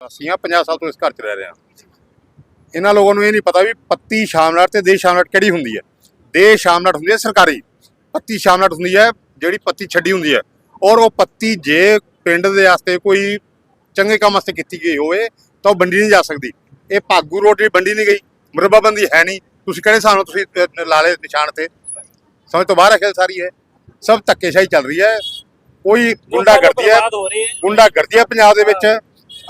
ਅਸੀਂ ਆ 50 ਸਾਲ ਤੋਂ ਇਸ ਘਰ 'ਚ ਰਹਿ ਰਹੇ ਹਾਂ। ਇਹਨਾਂ ਲੋਕਾਂ ਨੂੰ ਇਹ ਨਹੀਂ ਪਤਾ ਵੀ ਪੱਤੀ ਸ਼ਾਮਲਾਟ ਤੇ ਦੇਸ਼ ਸ਼ਾਮਲਾਟ ਕਿਹੜੀ ਹੁੰਦੀ ਹੈ। ਦੇਸ਼ ਸ਼ਾਮਲਾਟ ਹੁੰਦੀ ਹੈ ਸਰਕਾਰੀ ਪੱਤੀ ਸ਼ਾਮਲਾਟ ਹੁੰਦੀ ਹੈ ਜਿਹੜੀ ਪੱਤੀ ਛੱਡੀ ਹੁੰਦੀ ਹੈ। ਔਰ ਉਹ ਪੱਤੀ ਜੇ ਪਿੰਡ ਦੇ ਵਾਸਤੇ ਕੋਈ ਚੰਗੇ ਕੰਮ ਵਾਸਤੇ ਕੀਤੀ ਗਈ ਹੋਵੇ ਤਾਂ ਉਹ ਵੰਡੀ ਨਹੀਂ ਜਾ ਸਕਦੀ। ਇਹ ਭਾਗੂ ਰੋਡ ਜਿਹੜੀ ਵੰਡੀ ਨਹੀਂ ਗਈ ਮੁਰੱਬਾਬੰਦੀ ਹੈ ਨਹੀਂ। ਤੁਸੀਂ ਕਿਹੜੇ ਹਿਸਾਬ ਨਾਲ ਤੁਸੀਂ ਅਹ, ਲਾ ਲਏ ਨਿਸ਼ਾਨ ਤੇ? ਸਮਝ ਤੋਂ ਬਾਹਰ ਹੈ ਖੇਲ ਸਾਰੀ ਹੈ ਸਭ ਧੱਕੇਸ਼ਾਹੀ ਚੱਲ ਰਹੀ ਹੈ। ਕੋਈ ਗੁੰਡਾ ਕਰਦੀ ਹੈ ਗੁੰਡਾ ਕਰਦੀ ਹੈ ਪੰਜਾਬ ਦੇ ਵਿੱਚ।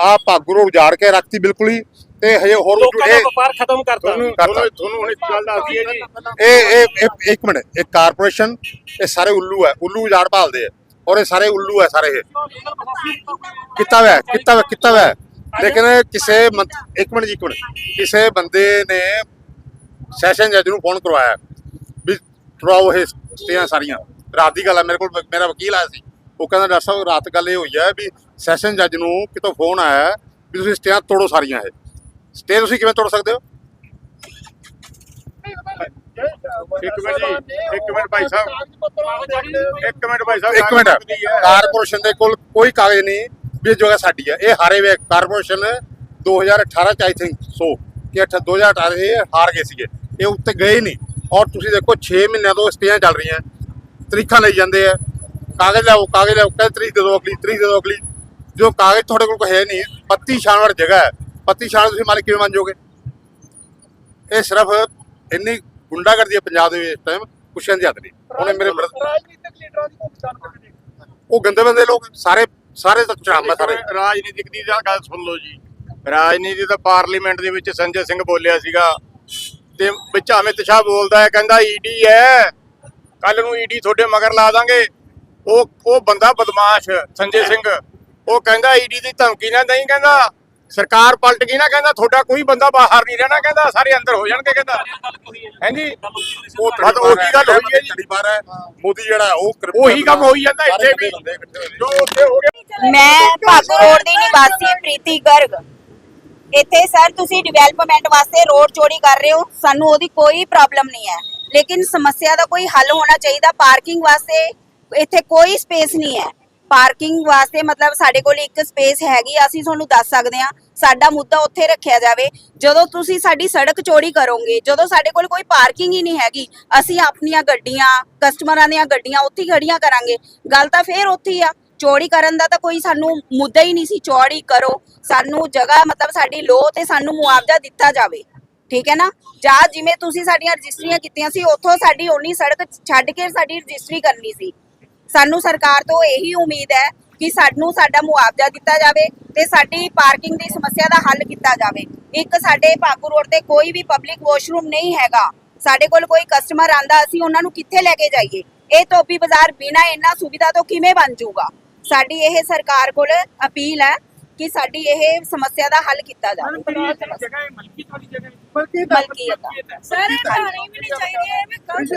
ਆ ਭਾਗੂ ਰੋਡ ਉਜਾੜ ਕੇ ਰੱਖਤੀ ਬਿਲਕੁਲ ਹੀ ਤੇ ਹਜੇ ਹੋਰ ਲੋਕਾਂ ਦਾ ਇਹ ਵਪਾਰ ਖਤਮ ਕਰਤਾ। ਤੁਹਾਨੂੰ। ਤੁਹਾਨੂੰ ਹੁਣ ਇੱਕ ਗੱਲ ਦੱਸਦੀ ਹੈ ਜੀ। ਇਹ ਇਹ ਇਹ- ਇੱਕ ਮਿੰਟ ਇਹ ਕਾਰਪੋਰੇਸ਼ਨ ਇਹ ਸਾਰੇ ਉੱਲੂ ਹੈ ਉੱਲੂ ਉਜਾੜ ਭਾਲਦੇ ਆ ਔਰ ਇਹ ਸਾਰੇ ਉੱਲੂ ਹੈ ਸਾਰੇ ਇਹ। ਕੀਤਾ ਹੈ, ਕੀਤਾ ਹੋਇਆ ਕੀਤਾ ਹੈ। ਲੇਕਿਨ ਕਿਸੇ ਇੱਕ ਮਿੰਟ ਜੀ ਇੱਕ ਮਿੰਟ। ਕਿਸੇ ਬੰਦੇ ਨੇ ਸੈਸ਼ਨ ਜੱਜ ਨੂੰ ਫੋਨ ਕਰਵਾਇਆ ਵੀ ਟਰਾਓ ਇਹ ਸਟੇਆਂ ਸਾਰੀਆਂ। ਰਾਤ ਦੀ ਗੱਲ ਹੈ ਮੇਰੇ ਕੋਲ ਮੇਰਾ ਵਕੀਲ ਆਇਆ ਸੀ। ਉਹ ਕਹਿੰਦਾ ਡਾਕਟਰ ਸਾਹਿਬ ਰਾਤ ਗੱਲ ਇਹ ਹੋਈ ਹੈ ਵੀ ਸੈਸ਼ਨ ਜੱਜ ਨੂੰ ਕਿਤੋਂ ਫੋਨ ਆਇਆ ਵੀ ਤੁਸੀਂ ਸਟੇਆਂ ਤੋੜੋ ਸਾਰੀਆਂ ਇਹ। ਸਟੇ ਤੁਸੀਂ ਕਿਵੇਂ ਤੋੜ ਸਕਦੇ ਹੋ? ਇੱਕ ਮਿੰਟ ਜੀ ਇੱਕ ਮਿੰਟ ਭਾਈ ਸਾਹਿਬ। ਇੱਕ ਮਿੰਟ ਭਾਈ ਸਾਹਿਬ ਇੱਕ ਮਿੰਟ। ਕਾਰਪੋਰੇਸ਼ਨ ਦੇ ਕੋਲ ਕੋਈ ਕਾਗਜ਼ ਨਹੀਂ ਵੀ ਜਗ੍ਹਾ ਸਾਡੀ ਹੈ। ਇਹ ਹਾਰੇ ਵੇ ਕਾਰਪੋਰੇਸ਼ਨ 2018 ਚ ਆਈ ਥਿੰਕ ਸੋ ਕਿ 8 2018 ਇਹ ਹਾਰ ਗਏ ਸੀਗੇ। ਇਹ ਉੱਤੇ ਗਏ ਨਹੀਂ। ਔਰ ਤੁਸੀਂ ਦੇਖੋ 6 ਮਹੀਨਿਆਂ ਤੋਂ ਸਟੇਆਂ ਚੱਲ ਰਹੀਆਂ। ਤਰੀਖਾਂ ਲਈ ਜਾਂਦੇ ਆ। ਕਾਗਜ਼ ਲਿਆਓ ਕਾਗਜ਼ ਲਿਆਓ ਕਹਿੰਦੇ ਤਰੀਕ ਦੇ ਦਿਓ ਅਗਲੀ ਤਰੀਕ ਦੇ ਦਿਓ ਅਗਲੀ। ਜੋ ਕਾਗਜ਼ ਤੁਹਾਡੇ ਕੋਲ ਕੋਈ ਹੈ ਨਹੀਂ ਪੱਤੀ ਛਾਣਵਰ ਜਗ੍ਹਾ ਹੈ। ਪੱਤੀ ਛਾਣ ਤੁਸੀਂ ਮਾਲਕ ਕਿਵੇਂ ਬਣ ਜਾਓਗੇ? ਇਹ ਸਿਰਫ ਇੰਨੀ ਗੁੰਡਾਗਰਦੀ ਹੈ ਪੰਜਾਬ ਦੇ ਵਿੱਚ ਇਸ ਟਾਈਮ ਕੁਛ ਦੀ ਹੱਦ ਨਹੀਂ। ਉਹਨੇ ਮੇਰੇ ਰਾਜਨੀਤਿਕ ਲੀਡਰਾਂ ਦੀ ਭੁਗਤਾਨ ਕਰਨੀ ਉਹ ਗੰਦੇ ਬੰਦੇ ਲੋਕ ਸਾਰੇ ਸਾਰੇ ਤਾਂ ਚਾਮ ਸਾਰੇ। ਰਾਜਨੀਤਿਕ ਦੀ ਗੱਲ ਸੁਣ ਲਓ ਜੀ। ਰਾਜਨੀਤੀ ਤਾਂ ਪਾਰਲੀਮੈਂਟ ਦੇ ਵਿੱਚ ਸੰਜੇ ਸਿੰਘ ਬੋਲਿਆ ਸੀਗਾ। ਤੇ ਵਿੱਚ ਅਮਿਤ ਸ਼ਾਹ ਬੋਲਦਾ ਹੈ ਕਹਿੰਦਾ ਈਡੀ ਹੈ। ਕੱਲ ਨੂੰ ਈਡੀ ਤੁਹਾਡੇ ਮਗਰ ਲਾ ਦਾਂਗੇ। ਉਹ ਉਹ ਬੰਦਾ ਬਦਮਾਸ਼ ਸੰਜੇ ਸਿੰਘ। ਉਹ ਕਹਿੰਦਾ ਈਡੀ ਦੀ ਧਮਕੀ ਨਾ ਦੇਈ ਕਹਿੰਦਾ ਸਰਕਾਰ ਪਲਟ ਗਈ ਨਾ ਕਹਿੰਦਾ ਤੁਹਾਡਾ ਕੋਈ ਬੰਦਾ ਬਾਹਰ ਨਹੀਂ ਰਹਿਣਾ ਕਹਿੰਦਾ ਸਾਰੇ ਅੰਦਰ ਹੋ ਜਾਣਗੇ ਕਹਿੰਦਾ। ਹਾਂਜੀ? ਉਹ ਬਸ ਉਹੀ ਗੱਲ ਹੋਈ ਹੈ ਜੀ। ਮੋਦੀ ਜਿਹੜਾ ਉਹ ਉਹੀ ਕੰਮ ਹੋਈ ਜਾਂਦਾ ਇੱਥੇ ਵੀ। ਜੋ ਉੱਥੇ ਹੋ ਗਿਆ। ਮੈਂ ਭਾਗੋ ਰੋਡ ਦੀ ਨਿਵਾਸੀ ਪ੍ਰੀਤੀ ਗਰਗ। ਇੱਥੇ ਸਰ ਤੁਸੀਂ ਡਿਵੈਲਪਮੈਂਟ ਵਾਸਤੇ ਰੋਡ ਚੋਰੀ ਕਰ ਰਹੇ ਹੋ ਸਾਨੂੰ ਉਹਦੀ ਕੋਈ ਪ੍ਰੋਬਲਮ ਨਹੀਂ ਹੈ। ਲੇਕਿਨ ਸਮੱਸਿਆ ਦਾ ਕੋਈ ਹੱਲ ਹੋਣਾ ਚਾਹੀਦਾ ਪਾਰਕਿੰਗ ਵਾਸਤੇ ਇੱਥੇ ਕੋਈ ਸਪੇਸ ਨਹੀਂ ਹੈ। ਪਾਰਕਿੰਗ ਵਾਸਤੇ ਮਤਲਬ ਸਾਡੇ ਕੋਲ ਇੱਕ ਸਪੇਸ ਹੈਗੀ ਅਸੀਂ ਤੁਹਾਨੂੰ ਦੱਸ ਸਕਦੇ ਹਾਂ ਸਾਡਾ ਮੁੱਦਾ ਉੱਥੇ ਰੱਖਿਆ ਜਾਵੇ। ਜਦੋਂ ਤੁਸੀਂ ਸਾਡੀ ਸੜਕ ਚੋਰੀ ਕਰੋਗੇ, ਜਦੋਂ ਸਾਡੇ ਕੋਲ ਕੋਈ ਪਾਰਕਿੰਗ ਹੀ ਨਹੀਂ ਹੈਗੀ, ਅਸੀਂ ਆਪਣੀਆਂ ਗੱਡੀਆਂ, ਕਸਟਮਰਾਂ ਦੀਆਂ ਗੱਡੀਆਂ ਉੱਥੇ ਹੀ ਖੜੀਆਂ ਕਰਾਂਗੇ। ਗੱਲ ਤਾਂ ਫੇਰ ਉੱਥੇ ਹੀ ਆ ਚੋਰੀ ਕਰਨ ਦਾ ਤਾਂ ਕੋਈ ਸਾਨੂੰ ਮੁੱਦਾ ਹੀ ਨਹੀਂ ਸੀ ਚੋਰੀ ਕਰੋ, ਸਾਨੂੰ ਜਗ੍ਹਾ ਮਤਲਬ ਸਾਡੀ ਲੋ ਤੇ ਸਾਨੂੰ ਮੁਆਵਜ਼ਾ ਦਿੱਤਾ ਜਾਵੇ। ਠੀਕ ਹੈ ਨਾ? ਜਾਂ ਜਿਵੇਂ ਤੁਸੀਂ ਸਾਡੀਆਂ ਰਜਿਸਟਰੀਆਂ ਕੀਤੀਆਂ ਸੀ, ਉੱਥੋਂ ਸਾਡੀ ਓਨੀ ਸੜਕ ਛੱਡ ਕੇ ਸਾਡੀ ਰਜਿਸਟਰੀ ਕਰਨੀ ਸੀ। ਸਾਨੂੰ ਸਰਕਾਰ ਤੋਂ ਇਹੀ ਉਮੀਦ ਹੈ ਕਿ ਸਾਨੂੰ ਸਾਡਾ ਮੁਆਵਜ਼ਾ ਦਿੱਤਾ ਜਾਵੇ ਤੇ ਸਾਡੀ ਪਾਰਕਿੰਗ ਦੀ ਸਮੱਸਿਆ ਦਾ ਹੱਲ ਕੀਤਾ ਜਾਵੇ। ਇੱਕ ਸਾਡੇ ਭਾਕੂ ਰੋਡ ਤੇ ਕੋਈ ਵੀ ਪਬਲਿਕ ਵਾਸ਼ਰੂਮ ਨਹੀਂ ਹੈਗਾ। ਸਾਡੇ ਕੋਲ ਕੋਈ ਕਸਟਮਰ ਆਂਦਾ, ਅਸੀਂ ਉਹਨਾਂ ਨੂੰ ਕਿੱਥੇ ਲੈ ਕੇ ਜਾਈਏ? ਇਹ ਟੋਪੀ ਬਾਜ਼ਾਰ ਬਿਨਾ ਇਹਨਾਂ ਸੁਵਿਧਾ ਤੋਂ ਕਿਵੇਂ ਬਣ ਜਾਊਗਾ? ਸਾਡੀ ਇਹ ਸਰਕਾਰ ਕੋਲ ਅਪੀਲ ਹੈ ਕਿ ਸਾਡੀ ਇਹ ਸਮੱਸਿਆ ਦਾ ਹੱਲ ਕੀਤਾ ਜਾਵੇ। ਜਗ੍ਹਾ ਮਲਕੀ ਵਾਲੀ ਜਗ੍ਹਾ ਬਲਕਿ ਮਲਕੀਅਤ ਦਾ। ਸਰ ਇਹ ਢਾਣੀ ਵੀ ਨਹੀਂ ਚਾਹੀਦੀ ਐਵੇਂ ਗਲਤ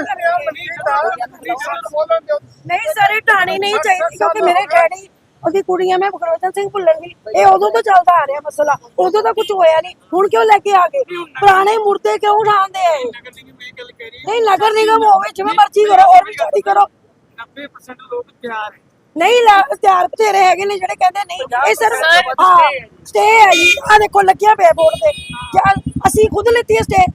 ਨਹੀਂ ਸਰ ਢਾਣੀ ਨਹੀਂ ਚਾਹੀਦੀ ਕਿਉਂਕਿ ਮੇਰੇ ਡੈਡੀ ਉਹਦੀ ਕੁੜੀਆਂ ਮੈਂ ਭਗਵਤਨ ਸਿੰਘ ਭੁੱਲਰ ਦੀ। ਇਹ ਉਦੋਂ ਤੋਂ ਚੱਲਦਾ ਆ ਰਿਹਾ ਮਸਲਾ। ਉਦੋਂ ਤਾਂ ਕੁਝ ਹੋਇਆ ਨਹੀਂ। ਹੁਣ ਕਿਉਂ ਲੈ ਕੇ ਆ ਗਏ? ਪੁਰਾਣੇ ਮੁਰਦੇ ਕਿਉਂ ਉਠਾਉਂਦੇ ਆ? ਨਹੀਂ ਨਗਰ ਨਿਗਮ ਹੋਵੇ ਜਿਵੇਂ ਮਰਜ਼ੀ ਕਰੋ ਹੋਰ ਵੀ ਚੋਰੀ ਕਰੋ। 90% ਲੋਕ ਤਿਆਰ ਹੈ ਨਹੀਂ ਲਾ- ਤਿਆਰ ਬਥੇਰੇ ਹੈਗੇ ਨੇ ਜਿਹੜੇ ਕਹਿੰਦੇ ਨਹੀਂ ਇਹ ਸਰ ਹਾਂ ਸਟੇ ਹੈ ਜੀ। ਆ ਦੇਖੋ ਲੱਗਿਆ ਪਿਆ ਬੋਰਡ ਤੇ। ਕਿਆ ਅਸੀਂ ਖੁਦ ਲੈਤੀ ਹੈ ਸਟੇ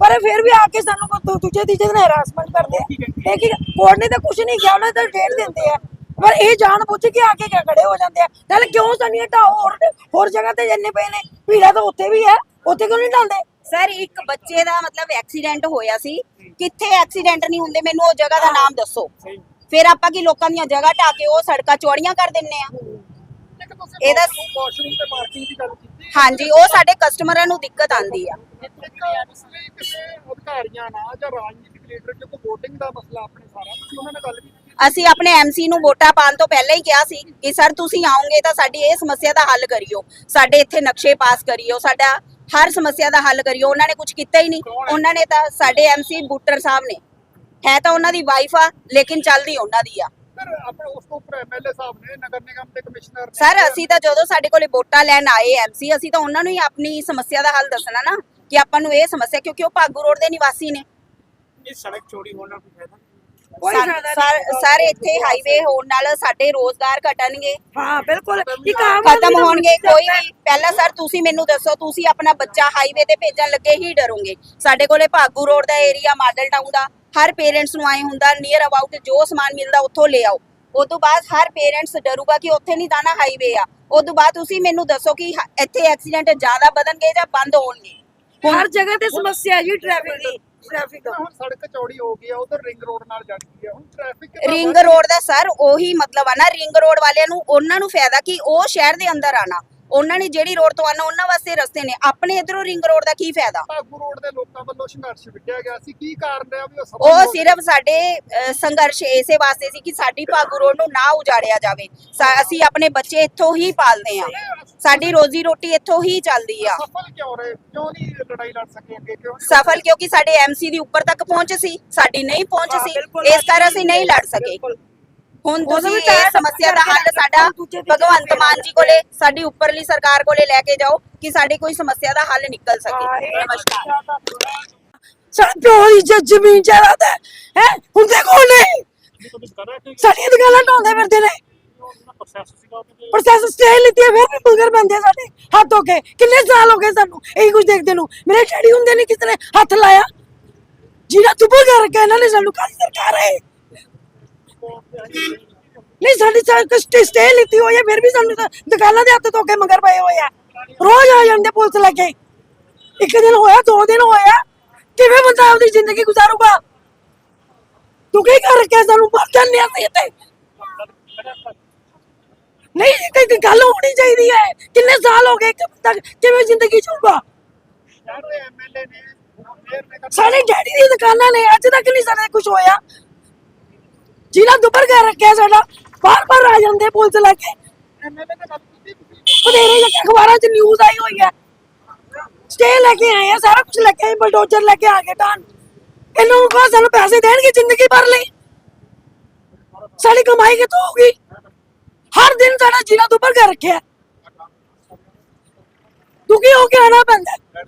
ਪਰ ਫਿਰ ਵੀ ਆ ਕੇ ਸਾਨੂੰ ਕੋ ਦੂਜੇ ਤੀਜੇ ਦਿਨ ਹਰਾਸਮੈਂਟ ਕਰਦੇ ਆ। ਇਹ ਕੀ ਕੋਰਟ ਨੇ ਤਾਂ ਕੁਝ ਨਹੀਂ ਕਿਹਾ ਉਹਨੇ ਤਾਂ ਡੇਟ ਦਿੰਦੇ ਆ। ਪਰ ਇਹ ਜਾਣ ਬੁੱਝ ਕੇ ਆ ਕੇ ਕਿਆ ਖੜੇ ਹੋ ਜਾਂਦੇ ਆ। ਨਾਲ ਕਿਉਂ ਸਾਡੀਆਂ ਢਾਓ ਹੋਰ ਹੋਰ ਜਗ੍ਹਾ ਤੇ ਜੰਨੇ ਪਏ ਨੇ। ਭੀੜਾ ਤਾਂ ਉੱਥੇ ਵੀ ਹੈ ਉੱਥੇ ਕਿਉਂ ਨਹੀਂ ਢਾਉਂਦੇ ਸਰ ਇੱਕ ਬੱਚੇ ਦਾ ਮਤਲਬ ਐਕਸੀਡੈਂਟ ਹੋਇਆ ਸੀ। ਕਿੱਥੇ ਐਕਸੀਡੈਂਟ ਨਹੀਂ ਹੁੰਦੇ? ਮੈਨੂੰ ਉਹ ਜਗ੍ਹਾ ਦਾ ਨਾਮ ਦੱਸੋ। ਫਿਰ ਆਪਾਂ ਕੀ ਲੋਕਾਂ ਦੀਆਂ ਜਗ੍ਹਾ ਢਾ ਕੇ ਉਹ ਸੜਕਾਂ ਚੌੜੀਆਂ ਕਰ ਦਿੰਨੇ ਆ। ਇਹਦਾ ਵਾਸ਼ਰੂਮ ਤੇ ਪਾਰਕਿੰਗ ਦੀ ਗੱਲ ਕੀਤੀ ਹਾਂਜੀ, ਉਹ ਸਾਡੇ ਕਸਟਮਰਾਂ ਨੂੰ ਦਿੱਕਤ ਆਂਦੀ ਆ। ਕਿਸੇ ਅਧਿਕਾਰੀਆਂ ਨਾਲ ਜਾਂ ਰਾਜਨੀਤਿਕ ਲੀਡਰ ਜੋ ਕੋਈ VOTING ਦਾ ਮਸਲਾ ਆਪਣੇ ਸਾਰਾ ਤੁਸੀਂ ਉਹਨਾਂ ਨਾਲ ਗੱਲ ਵੀ ਅਸੀਂ ਆਪਣੇ ਐਮਸੀ ਨੂੰ ਵੋਟਾਂ ਪਾਉਣ ਤੋਂ ਪਹਿਲਾਂ ਹੀ ਕਿਹਾ ਸੀ ਕਿ, ਸਰ, ਤੁਸੀਂ ਆਓਗੇ ਤਾਂ ਸਾਡੀ ਇਹ ਸਮੱਸਿਆ ਦਾ ਹੱਲ ਕਰਿਓ। ਸਾਡੇ ਇੱਥੇ ਨਕਸ਼ੇ ਪਾਸ ਕਰਿਓ। ਸਾਡਾ ਹਰ ਸਮੱਸਿਆ ਦਾ ਹੱਲ ਕਰਿਓ। ਉਹਨਾਂ ਨੇ ਕੁਝ ਕੀਤਾ ਹੀ ਨਹੀਂ। ਉਹਨਾਂ ਨੇ ਤਾਂ ਸਾਡੇ ਐਮਸੀ ਬੂਟਰ ਸਾਹਿਬ ਨੇ ਹੈ ਤਾਂ ਉਹਨਾਂ ਦੀ ਵਾਈਫ ਆ ਲੇਕਿਨ ਚੱਲਦੀ ਉਹਨਾਂ ਦੀ ਆ। ਸਰ ਆਪਣੇ ਉਸ ਤੋਂ ਉੱਪਰ ਐਮਐਲਏ ਸਾਹਿਬ ਨੇ ਨਗਰ ਨਿਗਮ ਦੇ ਕਮਿਸ਼ਨਰ ਨੇ ਸਰ ਅਸੀਂ ਤਾਂ ਜਦੋਂ ਸਾਡੇ ਕੋਲੇ ਵੋਟਾਂ ਲੈਣ ਆਏ ਐਮਸੀ ਅਸੀਂ ਤਾਂ ਉਹਨਾਂ ਨੂੰ ਹੀ ਆਪਣੀ ਸਮੱਸਿਆ ਦਾ ਹੱਲ ਦੱਸਣਾ ਨਾ ਕਿ ਆਪਾਂ ਨੂੰ ਇਹ ਸਮੱਸਿਆ ਕਿਉਂਕਿ ਉਹ ਭਾਗੂ ਰੋਡ ਦੇ ਨਿਵਾਸੀ ਨੇ। ਇਹ ਸੜਕ ਚੋਰੀ ਹੋਣ ਨਾਲ ਕੋਈ ਫਾਇਦਾ ਕੋਈ ਸਰ- ਫਾਇਦਾ ਸਰ ਨਹੀਂ। ਸਰ ਇੱਥੇ ਹਾਈਵੇ ਹੋਣ ਨਾਲ ਸਾਡੇ ਰੋਜ਼ਗਾਰ ਘਟਣਗੇ। ਹਾਂ ਬਿਲਕੁਲ। ਇੱਕ ਆਮ ਖਤਮ ਆਦਮੀ ਦਾ ਹੋਣਗੇ ਮਤਲਬ ਕੋਈ ਹੈ। ਵੀ। ਪਹਿਲਾਂ ਸਰ ਤੁਸੀਂ ਮੈਨੂੰ ਦੱਸੋ ਤੁਸੀਂ ਆਪਣਾ ਬੱਚਾ ਹਾਈਵੇ ਤੇ ਭੇਜਣ ਲੱਗੇ ਹੀ ਡਰੋਗੇ। ਸਾਡੇ ਕੋਲੇ ਭਾਗੂ ਰੋਡ ਦਾ ਏਰੀਆ ਮਾਡਲ ਟਾਊਨ ਦਾ। ਹਰ ਪੇਰੈਂਟਸ ਨੂੰ ਆਏ ਹੁੰਦਾ ਨੀਅਰ ਅਬਾਊਟ ਜੋ ਸਮਾਨ ਮਿਲਦਾ ਉੱਥੋਂ ਲੈ ਆਓ। ਉਸ ਤੋਂ ਬਾਅਦ ਹਰ ਪੇਰੈਂਟਸ ਡਰੂਗਾ ਕਿ ਉੱਥੇ ਨਹੀਂ ਜਾਣਾ ਹਾਈਵੇ ਆ। ਉਸ ਤੋਂ ਬਾਅਦ ਤੁਸੀਂ ਮੈਨੂੰ ਦੱਸੋ ਕਿ ਇੱਥੇ ਐਕਸੀਡੈਂਟ ਜ਼ਿਆਦਾ ਵਧਣਗੇ ਜਾਂ ਬੰਦ ਹੋਣਗੇ? ਹਰ ਜਗ੍ਹਾ ਤੇ ਸਮੱਸਿਆ ਹੈ ਜੀ ਟ੍ਰੈਫਿਕ ਦੀ ਟ੍ਰੈਫਿਕ ਹੁਣ ਸੜਕ ਚੌੜੀ ਹੋ ਗਈ ਆ ਉਧਰ ਰਿੰਗ ਰੋਡ ਨਾਲ ਜਾਂਦੀ ਆ। ਹੁਣ ਟ੍ਰੈਫਿਕ ਰਿੰਗ ਰੋਡ ਦਾ ਸਰ ਉਹੀ ਮਤਲਬ ਆ ਨਾ ਰਿੰਗ ਰੋਡ ਵਾਲਿਆਂ ਨੂੰ ਉਹਨਾਂ ਨੂੰ ਫਾਇਦਾ ਕਿ ਉਹ ਸ਼ਹਿਰ ਦੇ ਅੰਦਰ ਆਣਾ ਉਹਨਾਂ ਨੇ ਜਿਹੜੀ ਰੋਡ ਤੋਂ ਆਣਾ ਉਹਨਾਂ ਵਾਸਤੇ ਰਸਤੇ ਨੇ। ਆਪਣੇ ਇਧਰੋਂ ਰਿੰਗ ਰੋਡ ਦਾ ਕੀ ਫਾਇਦਾ? ਭਾਗੂ ਰੋਡ ਦੇ ਲੋਕਾਂ ਵੱਲੋਂ ਸੰਘਰਸ਼ ਵਿੱਢਿਆ ਗਿਆ ਸੀ। ਕੀ ਕਾਰਨ ਰਿਹਾ ਵੀ ਉਹ? ਸਿਰਫ ਸਾਡੇ ਸੰਘਰਸ਼ ਇਸੇ ਵਾਸਤੇ ਸੀ ਕਿ ਸਾਡੀ ਭਾਗੂ ਰੋਡ ਨੂੰ ਨਾ ਉਜਾੜਿਆ ਜਾਵੇ। ਸਾ- ਅਸੀਂ ਆਪਣੇ ਬੱਚੇ ਇੱਥੋਂ ਹੀ ਪਾਲਦੇ ਆ ਸਾਡੀ ਰੋਜ਼ੀ ਰੋਟੀ ਇੱਥੋਂ ਹੀ ਚੱਲਦੀ ਆ। ਸਫਲ ਕਿਉਂ ਰਹੇ? ਕਿਉਂ ਨਹੀਂ ਲੜਾਈ ਲੜ ਸਕੇ ਅੱਗੇ? ਕਿਉਂ ਨਹੀਂ? ਸਫਲ ਕਿਉਂਕਿ ਸਾਡੇ ਐਮਸੀ ਦੀ ਉੱਪਰ ਤੱਕ ਪਹੁੰਚ ਸੀ। ਸਾਡੀ ਨਹੀਂ ਪਹੁੰਚ ਸੀ। ਬਿਲਕੁਲ ਇਸ ਕਾਰਨ ਅਸੀਂ ਨਹੀਂ ਲੜ ਸਕੇ। ਬਿਲਕੁਲ। ਹੁਣ ਤੁਸੀਂ ਇਹ ਸਮੱਸਿਆ ਦਾ ਹੱਲ ਕਰਕੇ ਸਾਡਾ ਭਗਵੰਤ ਮਾਨ ਜੀ ਕੋਲੇ ਸਾਡੀ ਉੱਪਰਲੀ ਸਰਕਾਰ ਕੋਲੇ ਲੈ ਕੇ ਜਾਓ ਕਿ ਸਾਡੇ ਕੋਈ ਸਮੱਸਿਆ ਦਾ ਹੱਲ ਨਿਕਲ ਸਕੇ। ਨਮਸਕਾਰ। ਪਿਓ ਦੀ ਜ- ਜ਼ਮੀਨ ਜਾਇਦਾਦ ਹੈ ਹੈ? ਹੁੰਦੇ ਕੋਲ ਨੇ? ਸਾਡੀਆਂ ਦੁਕਾਨਾਂ ਢਾਉਂਦੇ ਫਿਰਦੇ ਨੇ। ਪ੍ਰੋਸੈਸ ਸਟੇ ਲਿੱਤੀ ਹੈ ਫਿਰ ਵੀ ਬੁਲਗਰ ਬੰਦੇ ਸਾਡੇ। ਹੱਥ ਹੋ ਕੇ। ਕਿੰਨੇ ਸਾਲ ਹੋ ਗਏ ਸਾਨੂੰ ਇਹੀ ਕੁਝ ਦੇਖਦੇ ਨੂੰ। ਮੇਰੇ ਡੈਡੀ ਹੁੰਦੇ ਨੇ ਕਿਸ ਨੇ ਹੱਥ ਲਾਇਆ? ਜਿਹੜਾ ਚੁੱਪ ਕਰ ਕੇ ਇਹਨਾਂ ਨੇ ਸਾਨੂੰ ਕਾਹਦੀ ਸਰਕਾਰ ਹੈ? ਨਹੀਂ ਸਾਡੀ ਸਟੇ ਸਟੇ ਲਿੱਤੀ ਹੋਈ ਹੈ ਫਿਰ ਵੀ ਸਾਨੂੰ ਤਾਂ ਦੁਕਾਨਾਂ ਦੇ ਹੱਥ ਧੋ ਕੇ ਮਗਰ ਪਏ ਹੋਏ ਆ। ਰੋਜ਼ ਆ ਜਾਂਦੇ ਪੁਲਿਸ ਲੈ ਕੇ। ਇੱਕ ਦਿਨ ਹੋਇਆ ਦੋ ਦਿਨ ਹੋਇਆ। ਕਿਵੇਂ ਬੰਦਾ ਆਪਦੀ ਜ਼ਿੰਦਗੀ ਗੁਜ਼ਾਰੂਗਾ? ਤੂੰ ਕੀ ਕਰ ਕੇ ਸਾਨੂੰ? ਮਰ ਜਾਂਦੇ ਆ ਇੱਥੇ। ਨਹੀਂ ਇਹ ਕੋਈ- ਗੱਲ ਹੋਣੀ ਚਾਹੀਦੀ ਹੈ। ਕਿੰਨੇ ਸਾਲ ਹੋ ਗਏ ਕਿ ਬੰਦਾ ਕਿਵੇਂ ਜ਼ਿੰਦਗੀ ਜੂਗਾ ਸਾਡੇ ਡੈਡੀ ਦੀ ਦੁਕਾਨਾਂ ਨੇ ਅੱਜ ਤੱਕ ਨਹੀਂ ਸਾਡੇ ਕੁਝ ਹੋਇਆ। ਜਿਹਨਾਂ ਦੁਪਰ ਕਰ ਰੱਖਿਆ ਸਾਡਾ ਬਾਰ ਬਾਰ ਆ ਜਾਂਦੇ ਪੁਲਿਸ ਲੈ ਕੇ। ਐਮਐਲਏ ਨੇ ਅਖਬਾਰਾਂ 'ਚ ਨਿਊਜ਼ ਆਈ ਹੋਈ ਹੈ। ਸਟੇ ਲੈ ਕੇ ਆਏ ਆ, ਸਾਰਾ ਕੁਝ ਲੈ ਕੇ ਆਏ ਬਲਡੋਜ਼ਰ ਲੈ ਕੇ ਆ ਗਏ ਤਾਂ ਇਹਨਾਂ ਨੂੰ ਕਹਾ ਸਾਨੂੰ ਪੈਸੇ ਦੇਣਗੇ ਜ਼ਿੰਦਗੀ ਭਰ ਲਈ। ਸਾਡੀ ਕਮਾਈ ਕਿੱਥੋਂ ਹੋਊਗੀ? ਹਰ ਦਿਨ ਸਾਡਾ ਜੀਣਾ ਦੁਪਰ ਕਰ ਰੱਖਿਆ। ਦੁਖੀ ਹੋ ਕੇ ਆਣਾ ਪੈਂਦਾ ਹੈ।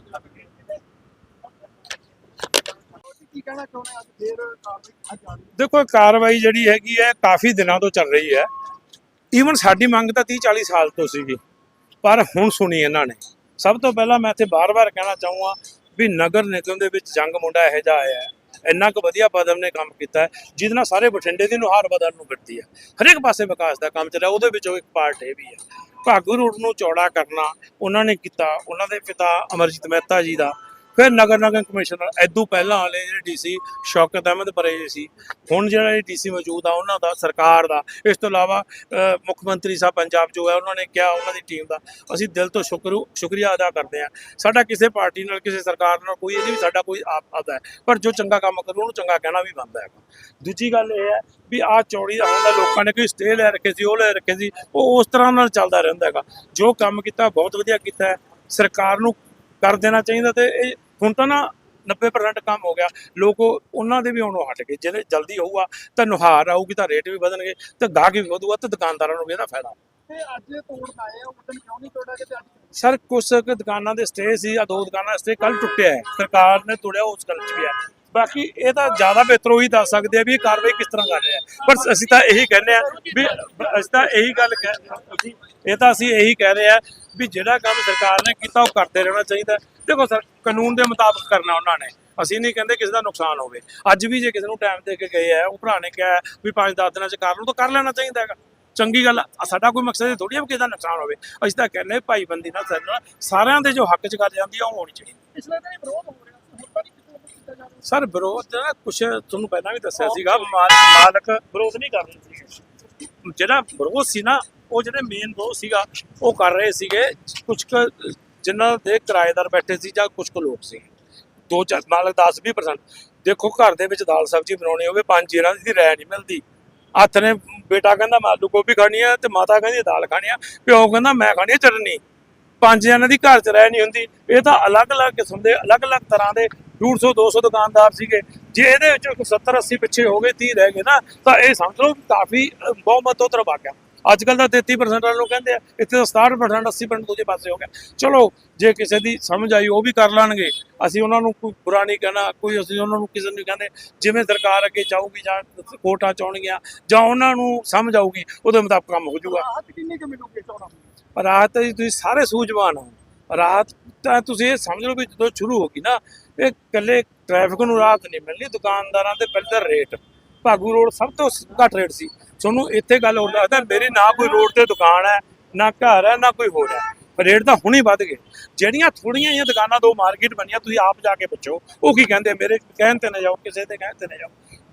ਕੀ ਕਹਿਣਾ ਚਾਹੁੰਦੇ ਅੱਜ ਫੇਰ ਕਾਰਵਾਈ ਅੱਜ ਆ ਰਹੀ ਹੈ। ਦੇਖੋ, ਇਹ ਕਾਰਵਾਈ ਜਿਹੜੀ ਹੈਗੀ ਹੈ, ਕਾਫੀ ਦਿਨਾਂ ਤੋਂ ਚੱਲ ਰਹੀ ਹੈ। ਈਵਨ ਸਾਡੀ ਮੰਗ ਤਾਂ 30 40 ਸਾਲ ਤੋਂ ਸੀਗੀ। ਪਰ ਹੁਣ ਸੁਣੀ ਇਹਨਾਂ ਨੇ। ਸਭ ਤੋਂ ਪਹਿਲਾਂ ਮੈਂ ਇੱਥੇ ਬਾਰ-ਬਾਰ ਕਹਿਣਾ ਚਾਹੂੰਗਾ ਵੀ ਨਗਰ ਨਿਗਮ ਦੇ ਵਿੱਚ ਜੰਗ ਮੁੰਡਾ ਇਹੋ ਜਿਹਾ ਆਇਆ ਹੈ। ਇੰਨਾ ਕੁ ਵਧੀਆ ਪਦਮ ਨੇ ਕੰਮ ਕੀਤਾ ਹੈ, ਜਿਹਦੇ ਨਾਲ ਸਾਰੇ ਬਠਿੰਡੇ ਦੀ ਨੁਹਾਰ ਬਦਲਣ ਨੂੰ ਫਿਰਦੀ ਹੈ। ਹਰੇਕ ਪਾਸੇ ਵਿਕਾਸ ਦਾ ਕੰਮ ਚੱਲਿਆ, ਉਹਦੇ ਵਿੱਚੋਂ ਇੱਕ ਪਾਰਟ ਇਹ ਵੀ ਹੈ। ਭਾਗੂ ਰੋਡ ਨੂੰ ਚੌੜਾ ਕਰਨਾ, ਉਹਨਾਂ ਨੇ ਕੀਤਾ, ਉਹਨਾਂ ਦੇ ਪਿਤਾ ਅਮਰਜੀਤ ਮਹਿਤਾ ਜੀ ਦਾ ਫਿਰ ਨਗਰ ਨਿਗਮ ਕਮਿਸ਼ਨਰ ਐਦੂ ਪਹਿਲਾਂ ਵਾਲੇ ਜਿਹੜੇ ਡੀਸੀ, ਸ਼ੌਕਤ ਅਹਿਮਦ ਪਰੇਜ ਸੀ। ਹੁਣ ਜਿਹੜਾ ਇਹ ਡੀਸੀ ਮੌਜੂਦ ਆ, ਉਹਨਾਂ ਦਾ, ਸਰਕਾਰ ਦਾ। ਇਸ ਤੋਂ ਇਲਾਵਾ ਮੁੱਖ ਮੰਤਰੀ ਸਾਹਿਬ ਪੰਜਾਬ ਜੋ ਹੈ, ਉਹਨਾਂ ਨੇ ਕਿਹਾ, ਉਹਨਾਂ ਦੀ ਟੀਮ ਦਾ। ਅਸੀਂ ਦਿਲ ਤੋਂ ਸ਼ੁਕਰੂ, ਸ਼ੁਕਰੀਆ ਅਦਾ ਕਰਦੇ ਹਾਂ। ਸਾਡਾ ਕਿਸੇ ਪਾਰਟੀ ਨਾਲ, ਕਿਸੇ ਸਰਕਾਰ ਨਾਲ ਕੋਈ ਇਹ ਨਹੀਂ ਵੀ ਸਾਡਾ ਕੋਈ ਆਪ ਆਦਾ ਹੈ। ਪਰ ਜੋ ਚੰਗਾ ਕੰਮ ਕਰੂ, ਉਹਨੂੰ ਚੰਗਾ ਕਹਿਣਾ ਵੀ ਬਣਦਾ ਹੈ। ਦੂਜੀ ਗੱਲ ਇਹ ਹੈ ਵੀ ਆ ਚੌੜੀ ਦਾ ਹੁੰਦਾ, ਲੋਕਾਂ ਨੇ ਕੋਈ ਸਟੇ ਲੈ ਰੱਖੇ ਸੀ, ਉਹ ਲੈ ਰੱਖੇ ਸੀ, ਉਹ ਉਸ ਤਰ੍ਹਾਂ ਨਾਲ ਚੱਲਦਾ ਰਹਿੰਦਾ ਹੈਗਾ। ਜੋ ਕੰਮ ਕੀਤਾ, ਬਹੁਤ ਵਧੀਆ ਕੀਤਾ ਹੈ। ਸਰਕਾਰ ਨੂੰ ਕਰ ਦੇਣਾ ਚਾਹੀਦਾ ਤੇ ਇਹ ਹੁਣ ਤਾਂ ਨਾ 90% ਕੰਮ ਹੋ ਗਿਆ। ਲੋਕ ਉਹਨਾਂ ਦੇ ਵੀ ਆਉਣੋਂ ਹਟ ਗਏ। ਜਿਹੜੇ ਜਲਦੀ ਹੋਊਗਾ ਤਾਂ ਨੁਹਾਰ ਆਊਗੀ ਤਾਂ ਰੇਟ ਵੀ ਵਧਣਗੇ ਤੇ ਗਾਹਕ ਵੀ ਵਧੂਗਾ ਤੇ ਦੁਕਾਨਦਾਰਾਂ ਨੂੰ ਵੀ ਇਹਦਾ ਫਾਇਦਾ। ਸਰ ਕੁਛ ਦੁਕਾਨਾਂ ਦੇ ਸਟੇ ਸੀ ਆ ਦੋ ਦੁਕਾਨਾਂ ਸਟੇ ਕੱਲ ਟੁੱਟਿਆ ਹੈ ਸਰਕਾਰ ਨੇ ਤੋੜਿਆ ਉਸ ਗੱਲ 'ਚ ਵੀ ਹੈ ਬਾਕੀ ਇਹ ਤਾਂ ਜ਼ਿਆਦਾ ਬਿਹਤਰ ਉਹੀ ਦੱਸ ਸਕਦੇ ਆ ਵੀ ਇਹ ਕਾਰਵਾਈ ਕਿਸ ਤਰ੍ਹਾਂ ਕਰ ਰਹੇ ਆ। ਪਰ ਅਸੀਂ ਤਾਂ ਇਹੀ ਕਹਿੰਦੇ ਆ ਵੀ ਅਸੀਂ ਤਾਂ ਇਹੀ ਗੱਲ ਕਹਿ ਇਹ ਤਾਂ ਅਸੀਂ ਇਹੀ ਕਹਿ ਰਹੇ ਆ ਵੀ ਜਿਹੜਾ ਕੰਮ ਸਰਕਾਰ ਨੇ ਕੀਤਾ ਉਹ ਕਰਦੇ ਰਹਿਣਾ ਚਾਹੀਦਾ। ਦੇਖੋ ਸਰ, ਕਾਨੂੰਨ ਦੇ ਮੁਤਾਬਕ ਕਰਨਾ ਉਹਨਾਂ ਨੇ। ਅਸੀਂ ਨਹੀਂ ਕਹਿੰਦੇ ਕਿਸੇ ਦਾ ਨੁਕਸਾਨ ਹੋਵੇ। ਅੱਜ ਵੀ ਜੇ ਕਿਸੇ ਨੂੰ ਟਾਈਮ ਦੇ ਕੇ ਗਏ ਆ, ਉਹ ਭਰਾ ਨੇ ਕਿਹਾ ਵੀ 5-10 ਦਿਨਾਂ ਚ ਕਰ ਲਓ ਤਾਂ ਕਰ ਲੈਣਾ ਚਾਹੀਦਾ ਹੈਗਾ। ਚੰਗੀ ਗੱਲ ਆ ਸਾਡਾ ਕੋਈ ਮਕਸਦ ਇਹ ਥੋੜੀ ਹੈ ਵੀ ਕਿਸੇ ਦਾ ਨੁਕਸਾਨ ਹੋਵੇ। ਅਸੀਂ ਤਾਂ ਕਹਿੰਦੇ ਭਾਈ ਬੰਦੀ ਨਾਲ ਸਾਰਿਆਂ ਦੇ ਜੋ ਹੱਕ ਚ ਗੱਲ ਜਾਂਦੀ ਆ, ਉਹ ਹੋਣੀ ਚਾਹੀਦੀ। ਪਿਛਲੇ ਦਿਨ ਵਿਰੋਧ ਹੋ ਸਰ ਵਿਰੋਧ ਨਾ ਕੁਛ ਤੁਹਾਨੂੰ ਪਹਿਲਾਂ ਵੀ ਦੱਸਿਆ ਸੀਗਾ ਮਾਲ- ਮਾਲਕ ਵਿਰੋਧ ਨਹੀਂ ਕਰ ਰਹੇ ਸੀਗੇ ਜਿਹੜਾ ਵਿਰੋਧ ਸੀ ਨਾ ਉਹ ਜਿਹੜੇ ਮੇਨ ਵਿਰੋਧ ਸੀਗਾ ਉਹ ਕਰ ਰਹੇ ਸੀਗੇ। ਕੁਝ ਕੁ ਜਿਨ੍ਹਾਂ ਦੇ ਕਿਰਾਏਦਾਰ ਬੈਠੇ ਸੀ ਜਾਂ ਕੁਝ ਕੁ ਲੋਕ ਸੀ। ਦੋ ਚਾਰ ਮਾਲਕ 10 20% ਦੇਖੋ ਘਰ ਦੇ ਵਿੱਚ ਦਾਲ ਸਬਜ਼ੀ ਬਣਾਉਣੀ ਹੋਵੇ ਪੰਜ ਜੀਰਾਂ ਦੀ ਰਹਿ ਨਹੀਂ ਮਿਲਦੀ। ਹੱਥ ਨੇ ਬੇਟਾ ਕਹਿੰਦਾ ਮੈਂ ਆਲੂ ਗੋਭੀ ਖਾਣੀ ਆ ਤੇ ਮਾਤਾ ਕਹਿੰਦੀ ਦਾਲ ਖਾਣੀ ਆ। ਪਿਓ ਕਹਿੰਦਾ ਮੈਂ ਖਾਣੀ ਆ ਚਟਨੀ। ਪੰਜ ਜਣਾਂ ਦੀ ਘਰ 'ਚ ਰਹਿ ਨਹੀਂ ਹੁੰਦੀ। ਇਹ ਤਾਂ ਅਲੱਗ-ਅਲੱਗ ਕਿਸਮ ਦੇ, ਅਲੱਗ-ਅਲੱਗ ਤਰ੍ਹਾਂ ਦੇ 150 200 ਦੁਕਾਨਦਾਰ ਸੀਗੇ। ਜੇ ਇਹਦੇ ਵਿੱਚ ਕੋਈ 70 80 ਪਿੱਛੇ ਹੋ ਗਏ 30 ਰਹਿ ਗਏ ਨਾ, ਤਾਂ ਇਹ ਸਮਝ ਲਓ ਕਾਫੀ ਬਹੁਮਤ ਤੋਂ ਗਿਆ ਅੱਜ ਕੱਲ ਤਾਂ 33% ਵਾਲੇ ਲੋਕ ਕਹਿੰਦੇ ਆ, ਇੱਥੇ ਤਾਂ 67% 80% ਦੂਜੇ ਪਾਸੇ ਹੋ ਗਿਆ। ਚਲੋ, ਜੇ ਕਿਸੇ ਦੀ ਸਮਝ ਆਈ, ਉਹ ਵੀ ਕਰ ਲੈਣਗੇ। ਅਸੀਂ ਉਹਨਾਂ ਨੂੰ ਕੋਈ ਬੁਰਾ ਨਹੀਂ ਕਹਿਣਾ, ਕੋਈ ਅਸੀਂ ਉਹਨਾਂ ਨੂੰ ਕਿਸੇ ਨੂੰ ਕਹਿੰਦੇ। ਜਿਵੇਂ ਸਰਕਾਰ ਅੱਗੇ ਚਾਹੂਗੀ ਜਾਂ ਕੋਟਾਂ ਚਾਉਣਗੀਆਂ ਜਾਂ ਉਹਨਾਂ ਨੂੰ ਸਮਝ ਆਊਗੀ, ਉਹਦੇ ਮੁਤਾਬਕ ਕੰਮ ਹੋ ਜਾਊਗਾ। ਰਾਹਤ ਕਿੰਨੀ ਕੁ ਚੋਣਾਂ? ਰਾਤ ਰਾਹਤ ਜੀ ਤੁਸੀਂ ਸਾਰੇ ਸੂਝਵਾਨ ਹੋ। ਰਾਤ ਤਾਂ ਤੁਸੀਂ ਇਹ ਸਮਝ ਲਓ ਵੀ ਜਦੋਂ ਸ਼ੁਰੂ ਹੋ ਗਈ ਨਾ, ਇਹ ਇਕੱਲੇ ਟ੍ਰੈਫਿਕ ਨੂੰ ਰਾਹਤ ਨਹੀਂ ਮਿਲਣੀ, ਦੁਕਾਨਦਾਰਾਂ ਦੇ ਪਹਿਲੇ ਰੇਟ ਭਾਗੂ ਰੋਡ ਸਭ ਤੋਂ ਘੱਟ ਰੇਟ ਸੀ। ਤੁਹਾਨੂੰ ਇੱਥੇ ਗੱਲ ਹੋਰ ਲੱਗਦਾ ਮੇਰੀ ਨਾ ਕੋਈ ਰੋਡ ਤੇ ਦੁਕਾਨ ਹੈ, ਨਾ ਘਰ ਹੈ, ਨਾ ਕੋਈ ਹੋਰ ਹੈ। ਰੇਟ ਤਾਂ ਹੁਣੇ ਵੱਧ ਗਏ। ਜਿਹੜੀਆਂ ਥੋੜੀਆਂ ਜਿਹੀਆਂ ਦੁਕਾਨਾਂ ਦੋ ਮਾਰਕੀਟ ਬਣੀਆਂ, ਤੁਸੀਂ ਆਪ ਜਾ ਕੇ ਪੁੱਛੋ। ਉਹ ਕੀ ਕਹਿੰਦੇ, ਮੇਰੇ ਕਹਿਣ ਤੇ ਨਾ ਜਾਓ, ਕਿਸੇ ਦੇ ਕਹਿਣ ਤੇ ਨਾ ਜਾਓ।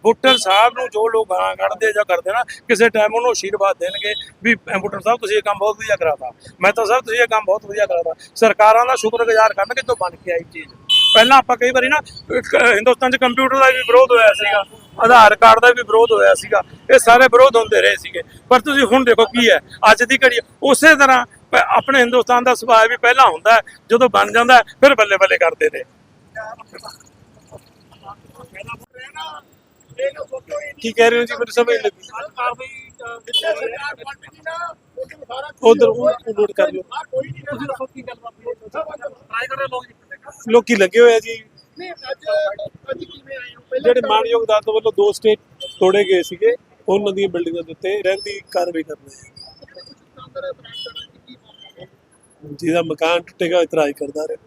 ਬੁੱਟਰ ਸਾਹਿਬ ਨੂੰ ਜੋ ਲੋਕ ਗਾਲਾਂ ਕੱਢਦੇ ਜਾਂ ਕਰਦੇ ਨਾ, ਕਿਸੇ ਟਾਈਮ ਉਹਨੂੰ ਆਸ਼ੀਰਵਾਦ ਦੇਣਗੇ ਵੀ ਬੁੱਟਰ ਸਾਹਿਬ, ਤੁਸੀਂ ਇਹ ਕੰਮ ਬਹੁਤ ਵਧੀਆ ਕਰਾਤਾ ਮੈਂ ਤਾਂ ਸਰ, ਤੁਸੀਂ ਇਹ ਕੰਮ ਬਹੁਤ ਵਧੀਆ ਕਰਾਤਾ ਸਰਕਾਰਾਂ ਦਾ ਸ਼ੁਕਰਗੁਜ਼ਾਰ ਕਰਨਗੇ ਤੋਂ ਬਣ ਕੇ ਆਈ ਚੀਜ਼। ਪਹਿਲਾਂ ਆਪਾਂ ਕਈ ਵਾਰੀ ਨਾ ਹਿੰਦੁਸਤਾਨ 'ਚ ਕੰਪਿਊਟਰ ਦਾ ਵੀ ਵਿਰੋਧ ਹੋਇਆ ਸੀਗਾ, ਆਧਾਰ ਕਾਰਡ ਦਾ ਵੀ ਵਿਰੋਧ ਹੋਇਆ ਸੀਗਾ, ਇਹ ਸਾਰੇ ਵਿਰੋਧ ਹੁੰਦੇ ਰਹੇ ਸੀਗੇ। ਪਰ ਤੁਸੀਂ ਹੁਣ ਦੇਖੋ ਕੀ ਹੈ, ਅੱਜ ਦੀ ਘੜੀ, ਉਸੇ ਤਰ੍ਹਾਂ ਆਪਣੇ ਹਿੰਦੁਸਤਾਨ ਦਾ ਸੁਭਾਅ ਵੀ ਪਹਿਲਾਂ ਹੁੰਦਾ ਜਦੋਂ ਬਣ ਜਾਂਦਾ ਫਿਰ ਬੱਲੇ ਬੱਲੇ ਕਰਦੇ ਨੇ। ਕੀ ਕਹਿ ਰਹੇ ਹੋ ਜੀ? ਮੈਨੂੰ ਸਮਝ ਨਹੀਂ ਲੱਗੀ। ਉਧਰ ਨੋਟ ਕਰ ਲਿਓ ਕੋਈ ਨਹੀਂ ਤੁਸੀਂ ਦੱਸੋ ਕੀ ਗੱਲ ਬਾਤ ਹੈ। ਟਰਾਈ ਕਰ ਰਹੇ ਲੋਕ ਲੱਗੇ ਹੋਏ ਆ ਜੀ। ਨਹੀਂ ਅੱਜ ਅੱਜ ਕਿਵੇਂ ਆਏ ਹੋ? ਪਹਿਲਾਂ ਜਿਹੜੇ ਮਾਨਯੋਗ ਅਦਾਲਤ ਵੱਲੋਂ ਦੋ ਸਟੇਟ ਤੋੜੇ ਗਏ ਸੀਗੇ ਉਹਨਾਂ ਦੀਆਂ ਬਿਲਡਿੰਗਾਂ ਦੇ ਉੱਤੇ ਰਹਿੰਦੀ ਕਾਰਵਾਈ ਕਰਨੀ ਹੈ? ਜਿਹਦਾ ਮਕਾਨ ਟੁੱਟੇਗਾ ਇਤਰਾਜ਼ ਕਰਦਾ ਰਹੇ।